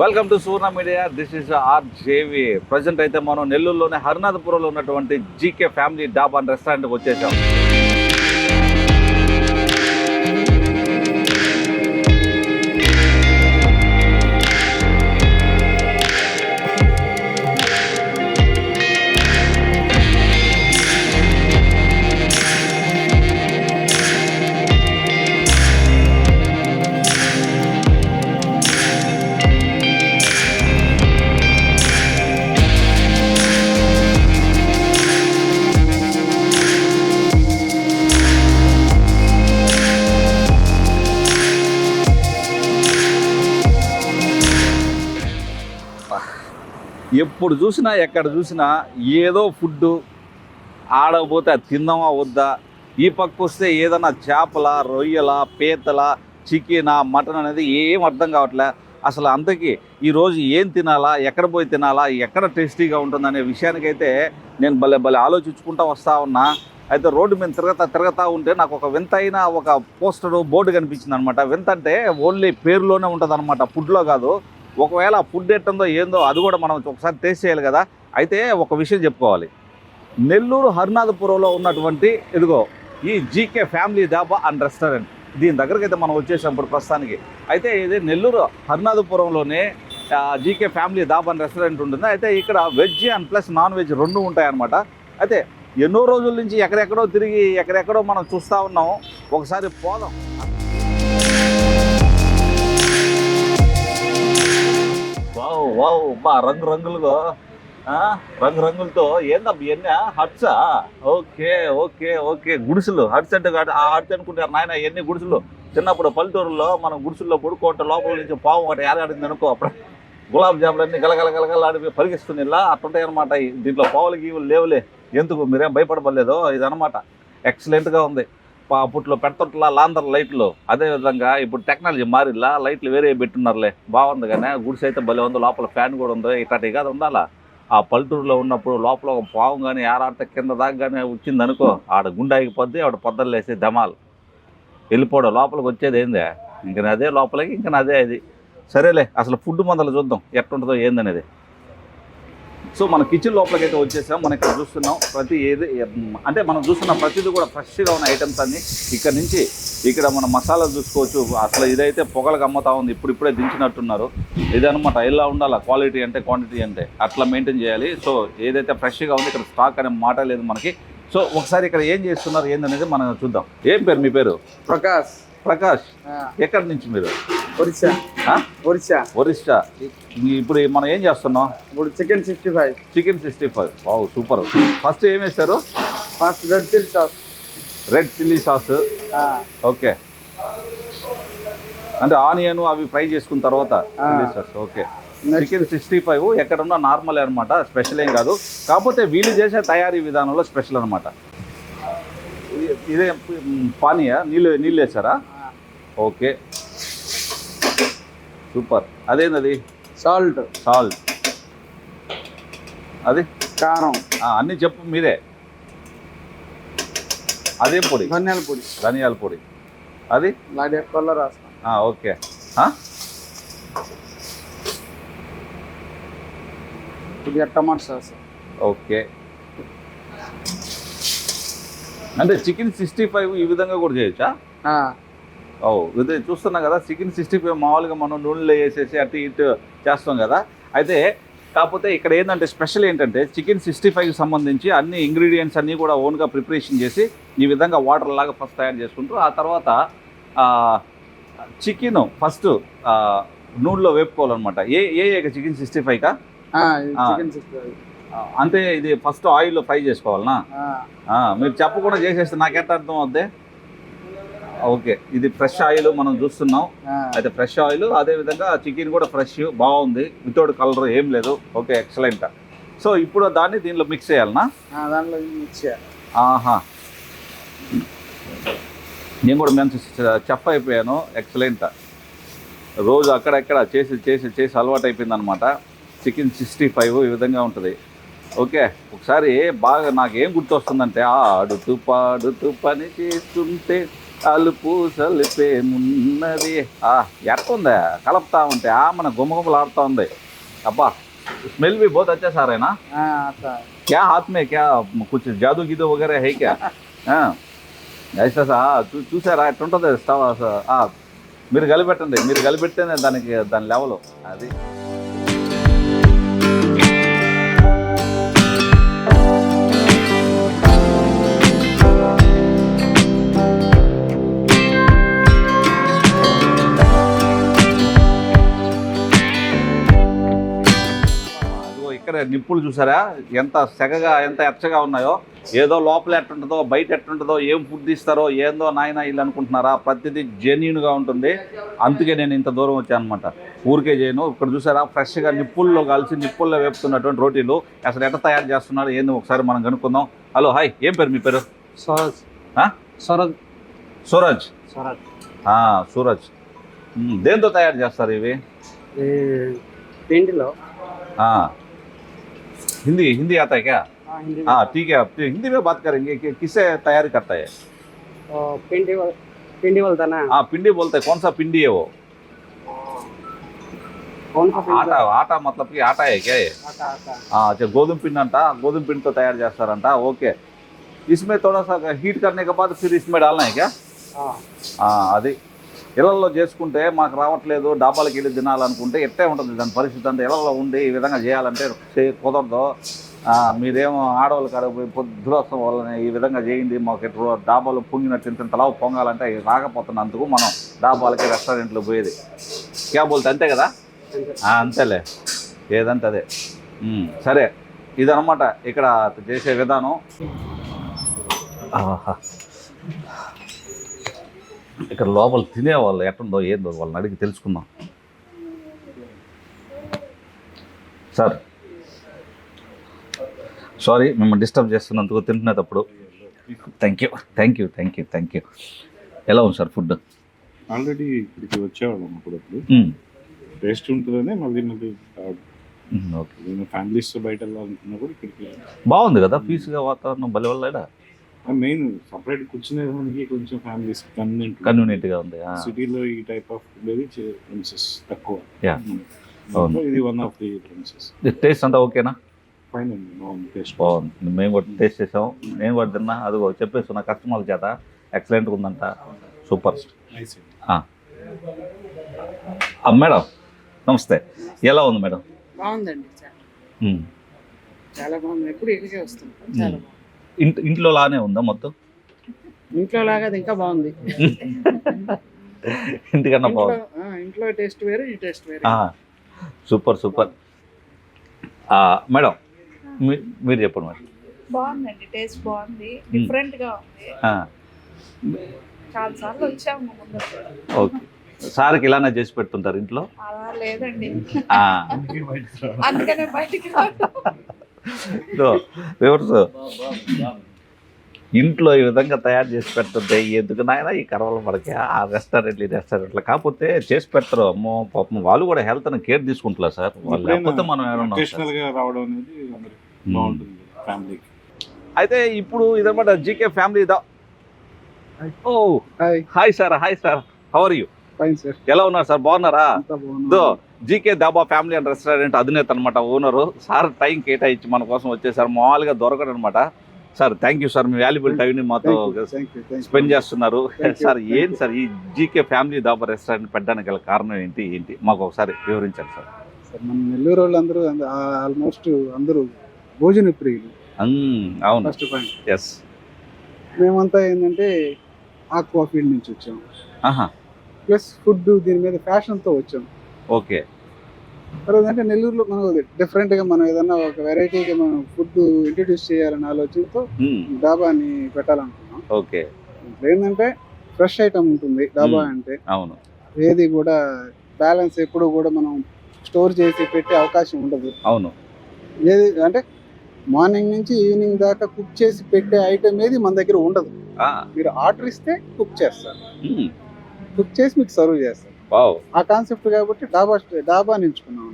Welcome to Surna media this is R JV present అయితే మనం నెల్లూరులోనే హరినాథపురంలో ఉన్నటువంటి జీకే ఫ్యామిలీ డాబా అండ్ రెస్టారెంట్కి వచ్చేసాం. ఎప్పుడు చూసినా ఎక్కడ చూసినా ఏదో ఫుడ్ ఆడకపోతే అది తిందామా వద్దా ఈ పక్క వస్తే ఏదన్నా చేపల రొయ్యల పీతల చికెన్ మటన్ అనేది ఏం అర్థం కావట్లే. అసలు అందరికీ ఈరోజు ఏం తినాలా ఎక్కడ పోయి తినాలా ఎక్కడ టేస్టీగా ఉంటుందనే విషయానికైతే నేను భలే భలే ఆలోచించుకుంటా వస్తా ఉన్నా. అయితే రోడ్డు మీద తిరగతా తిరగతా ఉంటే నాకు ఒక వింత అయిన ఒక పోస్టర్ బోర్డు కనిపించింది అనమాట వింత అంటే ఓన్లీ పేరులోనే ఉంటుంది అనమాట ఫుడ్లో కాదు. ఒకవేళ ఆ ఫుడ్ ఎట్టుందో ఏందో అది కూడా మనం ఒకసారి టేస్ట్ చేయాలి కదా. అయితే ఒక విషయం చెప్పుకోవాలి. నెల్లూరు హరినాథపురంలో ఉన్నటువంటి ఇదిగో ఈ జీకే ఫ్యామిలీ డాబా అండ్ రెస్టారెంట్ దీని దగ్గరికి అయితే మనం వచ్చేసాం ఇప్పుడు ప్రస్తుతానికి. అయితే ఇది నెల్లూరు హరినాథపురంలోనే GK family dhaba and restaurant ఉంటుంది. అయితే ఇక్కడ veg and plus non veg రెండు ఉంటాయన్నమాట. అయితే ఎన్నో రోజుల నుంచి ఎక్కడెక్కడో తిరిగి ఎక్కడెక్కడో మనం చూస్తూ ఉన్నాం. ఒకసారి పోదాం. వావ్ వావ్ బా రంగు రంగులుగా. రంగు రంగులతో ఏందబ్బా ఇవన్నీ హట్సా ఓకే ఓకే ఓకే. గుడిసెలు. హట్స్ అంటే ఆ హట్స్ అనుకుంటారు నాయన ఇవన్నీ గుడిసెలు. చిన్నప్పుడు పల్లెటూరులో మనం గుడిసెల్లో పడుకుంటే లోపల నుంచి పాము ఒకటి ఏలాడింది అనుకో అప్పుడు గులాబ్ జాములన్నీ అన్ని గలగల గలగల ఆడిపోయి పరిగిస్తుంది ఇలా అట్టుంటాయి అనమాట దీంట్లో పావులు గీవులు లేవులే. ఎందుకు? మీరేం భయపడబడలేదు? ఇది ఎక్సలెంట్గా ఉంది. అప్పట్లో పెడతట్లా లాందర్ లైట్లు. అదే విధంగా ఇప్పుడు టెక్నాలజీ మారిలా లైట్లు వేరే పెట్టున్నారులే. బాగుంది కానీ గుడిసె అయితే భలే ఉంది. లోపల ఫ్యాన్ కూడా ఉంది. ఇట్లాంటి కాదు ఉండాలా? ఆ పల్లెటూరులో ఉన్నప్పుడు లోపల ఒక పాము కానీ ఆరాడితే కింద దాకా కానీ వచ్చింది అనుకో ఆడ గుండె ఆగిపోద్ది ఆవిడ పొద్దులు వేసి ధమాలు వెళ్ళిపోవడం లోపలికి వచ్చేది ఏందే? ఇంక అదే లోపలికి ఇంక అదే అది. సరేలే అసలు ఫుడ్ మందలు చూద్దాం. ఎట్టుంటుందో ఏందనేది. సో మన కిచెన్ లోపలికి అయితే వచ్చేసాం. మనం ఇక్కడ చూస్తున్నాం ప్రతి ఏది అంటే మనం చూస్తున్న ప్రతిదీ కూడా ఫ్రెష్గా ఉన్న ఐటమ్స్ అన్ని ఇక్కడ నుంచి ఇక్కడ మనం మసాలా చూసుకోవచ్చు. అసలు ఇదైతే పొగలకు అమ్ముతా ఉంది. ఇప్పుడు ఇప్పుడే దించినట్టున్నారు. ఇదనమాట ఇలా ఉండాలి? క్వాలిటీ అంటే క్వాంటిటీ అంటే అట్లా మెయింటైన్ చేయాలి. సో ఏదైతే ఫ్రెష్గా ఉంది ఇక్కడ స్టాక్ అనే మాట లేదు మనకి. సో ఒకసారి ఇక్కడ ఏం చేస్తున్నారు ఏందనేది మనం చూద్దాం. ఏం పేరు మీ పేరు? ప్రకాష్. ప్రకాష్. ఎక్కడి నుంచి మీరు? ఒరిస్సా? ఒరిస్సా. ఒరిస్సా. ఇప్పుడు మనం ఏం చేస్తున్నాం? ఇప్పుడు chicken sixty five. Chicken sixty five. Wow super. First ఏం వేస్తారు first red chilli sauce. Red chilli sauce. Okay. అంటే ఆనియన్ అవి ఫ్రై చేసుకున్న తర్వాత ఆ. Chilli sauce. Okay. Chicken sixty five ఎక్కడున్నా నార్మల్ అనమాట స్పెషల్ ఏం కాదు. కాకపోతే వీళ్ళు చేసే తయారీ విధానంలో స్పెషల్ అనమాట ఇదే పానీయా? నీళ్ళు నీళ్ళు వేసారా ఓకే. సూపర్. అదేంది సాల్ట్. సాల్ట్. అది? కారం. అన్నీ చెప్పు మీరే. అదే పొడి. ధనియాల పొడి. ధనియాల పొడి. అది? కలర్ రాస్తాం. ఓకే? కొద్దిగా టమాటా సాస్. ఓకే. అంటే చికెన్ సిక్స్టీ ఫైవ్ ఈ విధంగా కూడా చేయొచ్చా? ఓ ఇదే చూస్తున్నాం కదా చికెన్ సిక్స్టీ ఫైవ్ మామూలుగా మనం నూనెలో వేసేసి అటు ఇటు చేస్తాం కదా. అయితే కాకపోతే ఇక్కడ ఏంటంటే స్పెషల్ ఏంటంటే చికెన్ సిక్స్టీ ఫైవ్కి సంబంధించి అన్ని ఇంగ్రీడియంట్స్ అన్నీ కూడా ఓన్గా ప్రిపరేషన్ చేసి ఈ విధంగా వాటర్ లాగా ఫస్ట్ తయారు చేసుకుంటారు ఆ తర్వాత చికెన్ ఫస్ట్ నూనెలో వేపుకోవాలన్నమాట. ఏ ఏ చికెన్ సిక్స్టీ ఫైవ్కా? అంటే ఇది ఫస్ట్ ఆయిల్లో ఫ్రై చేసుకోవాలనా? మీరు చెప్పకుండా చేసేస్తే నాకెట్ట అర్థం అవుద్ది? ఓకే. ఇది ఫ్రెష్ ఆయిల్ మనం చూస్తున్నాం. అయితే ఫ్రెష్ ఆయిల్ అదే విధంగా చికెన్ కూడా ఫ్రెష్ బాగుంది. వితౌట్ కలర్ ఏం లేదు. ఓకే ఎక్సలెంట్ సో ఇప్పుడు దాన్ని దీనిలో మిక్స్ చేయాలనా? ఆ, దాంట్లో మిక్స్ చేయాలి. ఆహా. నేను కూడా మంచి చెఫ్ అయిపోయాను. ఎక్సలెంట్ రోజు అక్కడెక్కడ చేసి చేసి చేసి అలవాటు అయిపోయింది అనమాట చికెన్ సిక్స్టీ ఫైవ్ ఈ విధంగా ఉంటుంది. ఓకే ఒకసారి బాగా నాకు ఏం గుర్తొస్తుందంటే ఆడుతూ పాడుతూ పని చేస్తుంటే అలుపు సలిపేమున్నది ఆ ఎట్టుందా కలుపుతా ఉంటే ఆ మన గుమ్మగుమ్మలాడుతూ ఉంది అబ్బా स्मेल भी बहुत अच्छा सा रहा है ना हाँ आता है क्या हाथ में क्या कुछ जादू गीदू वगैरह है क्या हाँ ऐसा సా చూ చూసారా ఎట్లుంటుంది స్టవ్ అస- ఆ, మీరు కలిపెట్టండి మీరు కలిపెడితేనే దానికి దాని లెవెల్ అది అదిగో ఇక్కడ నిప్పులు చూసారా? ఎంత సెగగా ఎంత ఎచ్చగా ఉన్నాయో. ఏదో లోపల ఎట్టుంటుందో బయట ఎట్టుంటుందో ఏం ఫుడ్ ఇస్తారో ఏందో నాయన ఇల్లు అనుకుంటున్నారా? ప్రతిదీ జెన్యున్గా ఉంటుంది. అందుకే నేను ఇంత దూరం వచ్చాను అనమాట ఊరికే చేయను. ఇక్కడ చూసారా? ఫ్రెష్గా నిప్పుల్లో కలిసి నిప్పుల్లో వేపుతున్నటువంటి రోటీలు. అసలు ఎట్లా తయారు చేస్తున్నారు? ఏంది? ఒకసారి మనం కనుక్కుందాం. Hello hi. ఏం పేరు? మీ పేరు? సొరజ్? సొరజ్. సూరజ్. సొరజ్. దేంతో తయారు చేస్తారు ఇవి? పిండిలో. हिंदी हिंदी आता है क्या హిందీ हाँ ठीक है आप हिंदी में बात करेंगे कि किससे तैयारी करता है పిండి పిండి వెళ్తానా हाँ पिंडी बोलते हैं कौन सा पिंडी है वो ఆటా ఆటా मतलब कि ఆటా है क्या ये हाँ अच्छा गोधुम पिंड अंटा गोधुम पिंड तो तैयार చేస్తారంట ఓకే इसमें थोड़ा सा हीट करने के बाद फिर इसमें डालना है क्या हाँ, అది ఇళ్ళలో చేసుకుంటే మాకు రావట్లేదు డాబాలకు వెళ్ళి తినాలనుకుంటే ఎట్టే ఉంటుంది దాని పరిస్థితి అంటే ఇళ్ళలో ఉండి ఈ విధంగా చేయాలంటే కుదరదు. మీరేమో ఆడవాళ్ళు కాడ పోయి పొద్దురసం ఈ విధంగా చేయండి మాకు ఎటు డాబాలు పొంగినట్టు ఇంత తలా పొంగాలంటే అవి రాకపోతున్నందుకు మనం డాబాలకి రెస్టారెంట్లు పోయేది. క్యాబులతో అంతే కదా? అంతేలే. ఏదంటే అదే. సరే. ఇదనమాట ఇక్కడ చేసే విధానం. ఆహా. ఇక్కడ లోపల తినేవాళ్ళు ఎట్టుందో ఏందో వాళ్ళని అడిగి తెలుసుకుందాం. సార్. సారీ మిమ్మల్ని డిస్టర్బ్ చేస్తున్నందుకు తింటునేటప్పుడు. Thank you thank you thank you thank you ఎలా ఉంది సార్ ఫుడ్? ఆల్రెడీ ఇక్కడికి వచ్చేవాళ్ళం అప్పుడప్పుడు. Hmm. టేస్ట్ ఉంటుందనే మళ్ళీ మళ్ళీ ఓకే నేను ఫ్యామిలీస్ బయట వెళ్ళాలనుకున్నా కూడా ఇక్కడికి బాగుంది కదా పీస్గా వాతావరణం బలి వల్ల మెయిన్ సపరేట్ కూర్చునేదానికి కొంచెం ఫ్యామిలీస్ కన్వీనెంట్ కన్వీనియంట్గా ఉంది ఆ. సిటీలో ఈ టైప్ ఆఫ్ ఉండేది ప్రిన్సెస్ తక్కువ. Yeah. Hmm. అవును. So ఇది one of the prices taste అంతా ఓకేనా ఫైన్ అండి బాగుంది టేస్ట్ బాగుంది మేము కూడా టేస్ట్ చేసాం నేను కూడా తిన్నా అదిగో చెప్పేస్తున్నా కస్టమర్ల చేత ఎక్సలెంట్గా ఉందంట. సూపర్ మేడం నమస్తే. ఎలా ఉంది మేడం? బాగుందండి చాలా. చాలా బాగుంది. ఎప్పుడు ఇక్కడికే వస్తాం. చాలా బాగుంది. ఇంట్ ఇంట్లో లానే ఉందా మొత్తం? ఇంట్లో లాగా అది ఇంకా బాగుంది. ఇంటికన్నా ఇంట్లో బాగుంది. ఆ, ఇంట్లో టేస్ట్ వేరు ఈ టేస్ట్ వేరు. ఆ, సూపర్ సూపర్. ఆ, మేడం మీరు చెప్పండి మేడం. బాగుందండి టేస్ట్ బాగుంది డిఫరెంట్గా ఉంది. ఆ, చాలా సార్లు వచ్చాము ముందు ఓకే. సార్కి ఇలానే చేసి పెడుతుంటారు ఇంట్లో? అలా లేదండి. ఆ, అందుకనే బయటికి viewers, ఇంట్లో ఈ విధంగా తయారు చేసి పెడుతుంటే ఎందుకు నాయన ఈ కరవలు మనకి ఆ రెస్టారెంట్లు ఈ రెస్టారెంట్లు కాకపోతే చేసి పెడతారు. అమ్మో పాపం వాళ్ళు కూడా హెల్త్ కేర్ తీసుకుంటారు సార్. వాళ్ళు లేకపోతే మనం ఏమన్నా అకేషనల్గా రావడం అనేది అందరికి. బాగుంటుంది ఫ్యామిలీకి. అయితే ఇప్పుడు ఇదన్నమాట జీకే ఫ్యామిలీ దా. ఓ hi hi sir hi sir. How are you fine sir ఎలా ఉన్నారు సార్? బాగున్నారా? GK dhaba family and restaurant అధినేత అనమాట ఓనరు సార్ టైం కేటాయించి మన కోసం వచ్చేసారు. మామూలుగా దొరకడు అనమాట సార్ థ్యాంక్ యూ సార్ మీ వాల్యుబుల్ టైంని మాతో స్పెండ్ చేస్తున్నారు. సార్ ఏంటి సార్ ఈ జీకే ఫ్యామిలీ దాబా రెస్టారెంట్ పెట్టడానికి గల కారణం ఏంటి ఏంటి? మాకు ఒకసారి వివరించండి సార్. సార్ మన నెల్లూరు వాళ్ళందరూ ఆల్మోస్ట్ అందరూ భోజన ప్రియులు. అవును. ఫస్ట్ పాయింట్ ఎస్ మేమంతా ఏంటంటే ఆక్వా ఫీల్డ్ నుంచి వచ్చాం. ఆహా. ప్లస్ ఫుడ్ దీని మీద ఫ్యాషన్తో వచ్చాం. ఓకే. తర్వాత అంటే నెల్లూరులో మనం డిఫరెంట్గా మనం ఏదన్నా ఒక వెరైటీగా మనం ఫుడ్ ఇంట్రడ్యూస్ చేయాలనే ఆలోచనతో మ్మ్, డాబాని పెట్టాలనుకున్నాం. ఓకే. ఏంటంటే ఫ్రెష్ ఐటమ్ ఉంటుంది డాబా Hmm. అంటే. అవును. ఏది కూడా బ్యాలెన్స్ ఎప్పుడు కూడా మనం స్టోర్ చేసి పెట్టే అవకాశం ఉండదు. అవును. ఏది అంటే మార్నింగ్ నుంచి ఈవినింగ్ దాకా కుక్ చేసి పెట్టే ఐటమ్ ఏది మన దగ్గర ఉండదు. మీరు ఆర్డర్ ఇస్తే కుక్ చేస్తారు. కుక్ చేసి మీకు సర్వ్ చేస్తారు. ఆ కాన్సెప్ట్ కాబట్టి డాబా డాబా ఎంచుకున్నాం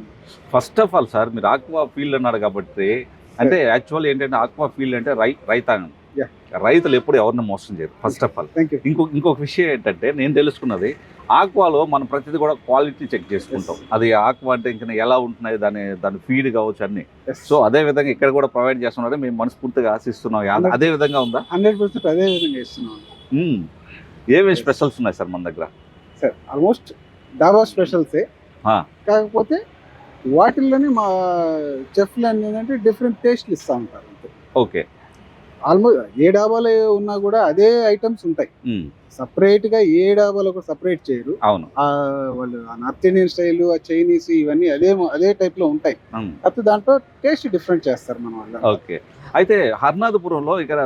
ఫస్ట్ ఆఫ్ ఆల్ సార్ మీరు ఆక్వా ఫీల్డ్ అన్నారు కాబట్టి అంటే యాక్చువల్ ఏంటంటే ఆక్వా ఫీల్డ్ అంటే రై రైతాంగం. రైతులు ఎప్పుడు ఎవరిని మోసం చేయరు ఫస్ట్ ఆఫ్ ఆల్ ఇంకొక ఇంకొక విషయం ఏంటంటే నేను తెలుసుకున్నది ఆక్వాలో మనం ప్రతిదీ కూడా క్వాలిటీ చెక్ చేసుకుంటాం. అది ఆక్వా అంటే ఇంకా ఎలా ఉంటున్నాయి దాని దాని ఫీడ్ కావచ్చు అన్ని. సో అదే విధంగా ఇక్కడ కూడా ప్రొవైడ్ చేస్తున్నారని మేము మనస్ఫూర్తిగా ఆశిస్తున్నాం. అదే విధంగా ఉందా? హండ్రెడ్ పర్సెంట్ అదే విధంగా ఇస్తున్నాం మ్మ్. ఏమేమి స్పెషల్స్ ఉన్నాయి సార్ మన దగ్గర? సార్ ఆల్మోస్ట్ డాబా స్పెషల్సే. కాకపోతే వాటిల్లోనే మా చెఫ్లు ఏంటంటే డిఫరెంట్ టేస్ట్లు ఇస్తూ ఉంటారు ఓకే. ఆల్మోస్ట్ ఏ డాబాలో ఉన్నా కూడా అదే ఐటమ్స్ ఉంటాయి. సపరేట్గా ఏ డాబాలో కూడా సపరేట్ చేయరు. అవును. వాళ్ళు ఆ నార్త్ ఇండియన్ స్టైల్ ఆ చైనీస్ ఇవన్నీ అదే అదే టైప్లో ఉంటాయి. కాకపోతే దాంట్లో టేస్ట్ డిఫరెంట్ చేస్తారు మన వాళ్ళు. ఓకే. అయితే హర్నాథపురంలో ఇక్కడ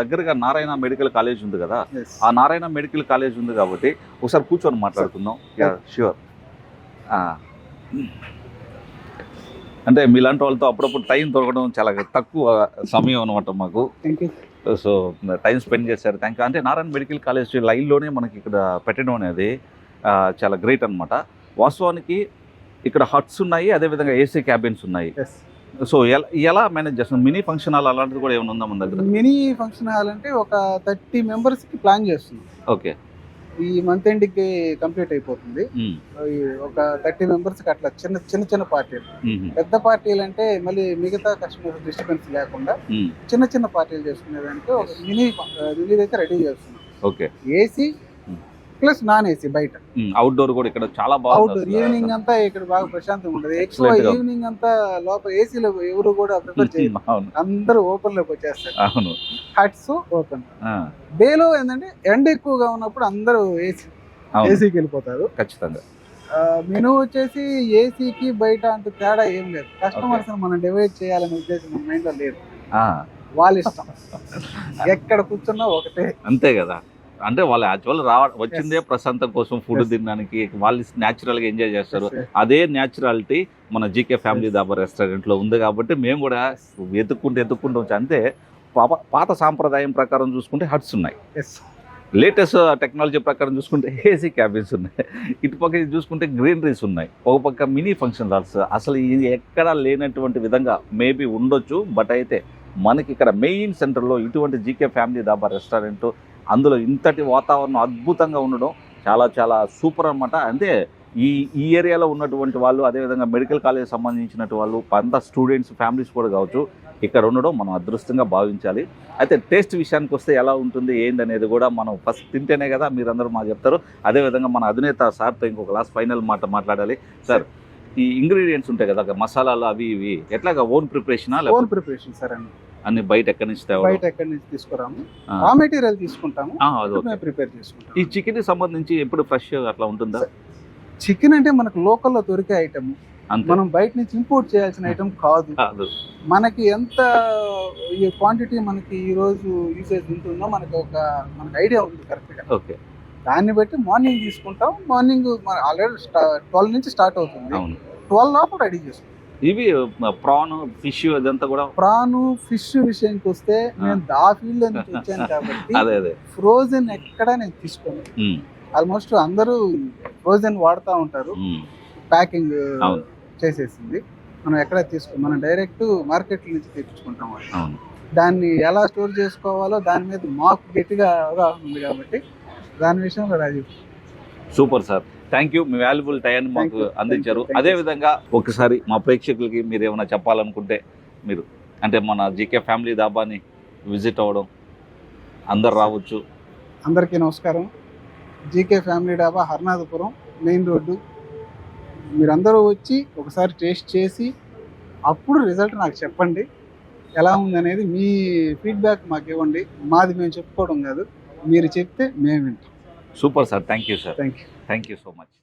దగ్గరగా నారాయణ మెడికల్ కాలేజ్ ఉంది కదా. ఆ నారాయణ మెడికల్ కాలేజ్ ఉంది కాబట్టి ఒకసారి కూర్చొని మాట్లాడుకుందాం. షూర్ అంటే మీలాంటి వాళ్ళతో అప్పుడప్పుడు టైం దొరకడం చాలా తక్కువ సమయం అనమాట మాకు. సో టైం స్పెండ్ చేశారు. థ్యాంక్ యూ అంటే నారాయణ మెడికల్ కాలేజ్ లైన్లోనే మనకి ఇక్కడ పెట్టడం అనేది చాలా గ్రేట్ అన్నమాట. వాస్తవానికి ఇక్కడ హట్స్ ఉన్నాయి అదేవిధంగా ఏసీ క్యాబిన్స్ ఉన్నాయి. సో ఎలా ఎలా మేనేజ్ చేస్తున్నాం మినీ ఫంక్షన్ హాల్ అలాంటిది కూడా ఏమైనా ఉందా మన దగ్గర? మినీ ఫంక్షన్ హాల్ అంటే ఒక థర్టీ మెంబర్స్కి ప్లాన్ చేస్తున్నాం. ఓకే. ఈ మంత్ ఎండ్కి కంప్లీట్ అయిపోతుంది. ఒక థర్టీ మెంబర్స్కి అట్లా చిన్న చిన్న చిన్న పార్టీలు. పెద్ద పార్టీలు అంటే మళ్ళీ మిగతా కస్టమర్స్ డిస్టర్బెన్స్ లేకుండా. చిన్న చిన్న పార్టీలు చేసుకునేదానికి ఒక మినీ మినీ అయితే రెడీ చేస్తున్నాం. Okay. AC plus non AC బయట అవుట్డోర్ కూడా ఇక్కడ చాలా అవుట్డోర్ ఈవినింగ్ అంతా ఇక్కడ బాగా ప్రశాంతంగా ఉండదు ఎక్కువ. ఈవినింగ్ అంతా లోపల ఏసీలో ఎవరు కూడా ప్రిఫర్ చేయరు. అవును. అందరూ ఓపెన్లోకి వచ్చేస్తారు. అవును. హట్స్ ఓపెన్ డేలో ఏంటంటే ఎండ ఎక్కువగా ఉన్నప్పుడు అందరూ ఏసీ ఏసీకి వెళ్ళిపోతారు. ఖచ్చితంగా. మెనూ వచ్చేసి ఏసీకి బయట అంత తేడా ఏం లేదు. కస్టమర్స్ మనం డివైడ్ చేయాలనే ఉద్దేశం మన మైండ్లో లేదు. వాళ్ళ ఇష్టం ఎక్కడ కూర్చున్నా ఒకటే. అంతే కదా. అంటే వాళ్ళు యాక్చువల్ రావ వచ్చిందే ప్రశాంతం కోసం ఫుడ్. తినడానికి వాళ్ళు న్యాచురల్గా ఎంజాయ్ చేస్తారు. అదే న్యాచురాలిటీ మన జీకే ఫ్యామిలీ దాబా రెస్టారెంట్లో ఉంది కాబట్టి మేము కూడా ఎత్తుక్కుంటూ ఎత్తుక్కుంటూ వచ్చి అంతే పాత సాంప్రదాయం ప్రకారం చూసుకుంటే హట్స్ ఉన్నాయి. లేటెస్ట్ టెక్నాలజీ ప్రకారం చూసుకుంటే ఏసీ క్యాబిన్స్ ఉన్నాయి. ఇటుపక్క చూసుకుంటే గ్రీనరీస్ ఉన్నాయి. ఒక పక్క మినీ ఫంక్షన్ హాల్స్ అసలు ఇది ఎక్కడా లేనటువంటి విధంగా మేబీ ఉండొచ్చు బట్ అయితే మనకి ఇక్కడ మెయిన్ సెంటర్లో ఇటువంటి జీకే ఫ్యామిలీ దాబా రెస్టారెంట్ అందులో ఇంతటి వాతావరణం అద్భుతంగా ఉండడం చాలా చాలా సూపర్ అన్నమాట. అంటే ఈ ఈ ఏరియాలో ఉన్నటువంటి వాళ్ళు అదేవిధంగా మెడికల్ కాలేజ్ సంబంధించినటువంటి వాళ్ళు అంతా స్టూడెంట్స్ ఫ్యామిలీస్ కూడా కావచ్చు ఇక్కడ ఉండడం మనం అదృష్టంగా భావించాలి. అయితే టేస్ట్ విషయానికి వస్తే ఎలా ఉంటుంది ఏందనేది కూడా మనం ఫస్ట్ తింటేనే కదా మీరందరూ మాకు చెప్తారు. అదేవిధంగా మన అధినేత సార్తో ఇంకొక లాస్ట్ ఫైనల్ మాట మాట్లాడాలి. సార్ ఈ ఇంగ్రీడియంట్స్ ఉంటాయి కదా మసాలాలు అవి ఇవి ఎట్లాగా ఓన్ ప్రిపరేషనా ఓన్ ప్రిపరేషన్ సార్ అండి అన్ని బయట ఎక్కడి నుంచి బయట ఎక్కడి నుంచి తీసుకురాము. రా మెటీరియల్ తీసుకుంటాము. ప్రిపేర్ చేసుకుంటాం ఈ చికెన్ సంబంధించి ఎప్పుడు ఫ్రెష్ అట్లా ఉంటుందా? చికెన్ అంటే మనకు లోకల్లో దొరికే ఐటమ్ మనం బయట నుంచి ఇంపోర్ట్ చేయాల్సిన ఐటమ్ కాదు. మనకి ఎంత ఈ క్వాంటిటీ మనకి ఈ రోజు యూసేజ్ ఉంటుందో మనకి ఒక మనకి ఐడియా ఉంది కరెక్ట్గా. ఓకే. దాన్ని బట్టి మార్నింగ్ తీసుకుంటాం. మార్నింగ్ ఆల్రెడీ ట్వెల్వ్ నుంచి స్టార్ట్ అవుతుంది. ట్వెల్వ్ లోపల రెడీ చేసుకుంటాం. ఇవి ప్రాన్ ఫిష్ ఇదంతా కూడా ప్రాను ఫిష్ విషయానికి వస్తే నేను ఆ. ఫీల్డ్లో నుంచి వచ్చాను కాబట్టి అదే అదే. ఫ్రోజన్ ఎక్కడ నేను తీసుకోను. ఆల్మోస్ట్ అందరూ ఫ్రోజన్ వాడుతూ ఉంటారు. ప్యాకింగ్. చేసేసింది. మనం ఎక్కడ తీసుకో మనం డైరెక్ట్ మార్కెట్ నుంచి తెప్పించుకుంటాం దాన్ని ఎలా స్టోర్ చేసుకోవాలో దాని మీద మాకు గట్టిగా అవగాహన ఉంది కాబట్టి దాని విషయంలో Rajeev. Super sir. Thank you. Me valuable time మాకు. అందించారు. అదే విధంగా ఒకసారి మా ప్రేక్షకులకి మీరు ఏమైనా చెప్పాలనుకుంటే మీరు అంటే మన జీకే ఫ్యామిలీ దాబాని విజిట్ అవ్వడం అందరు రావచ్చు. అందరికీ నమస్కారం. జీకే ఫ్యామిలీ డాబా హర్నాథపురం మెయిన్ రోడ్డు. మీరందరూ వచ్చి ఒకసారి టేస్ట్ చేసి అప్పుడు రిజల్ట్ నాకు చెప్పండి. ఎలా ఉందనేది మీ ఫీడ్బ్యాక్ మాకు ఇవ్వండి. మాది మేము చెప్పుకోవడం కాదు. మీరు చెప్తే మేము వింటాం. Super sir. Thank you sir. Thank you. Thank you so much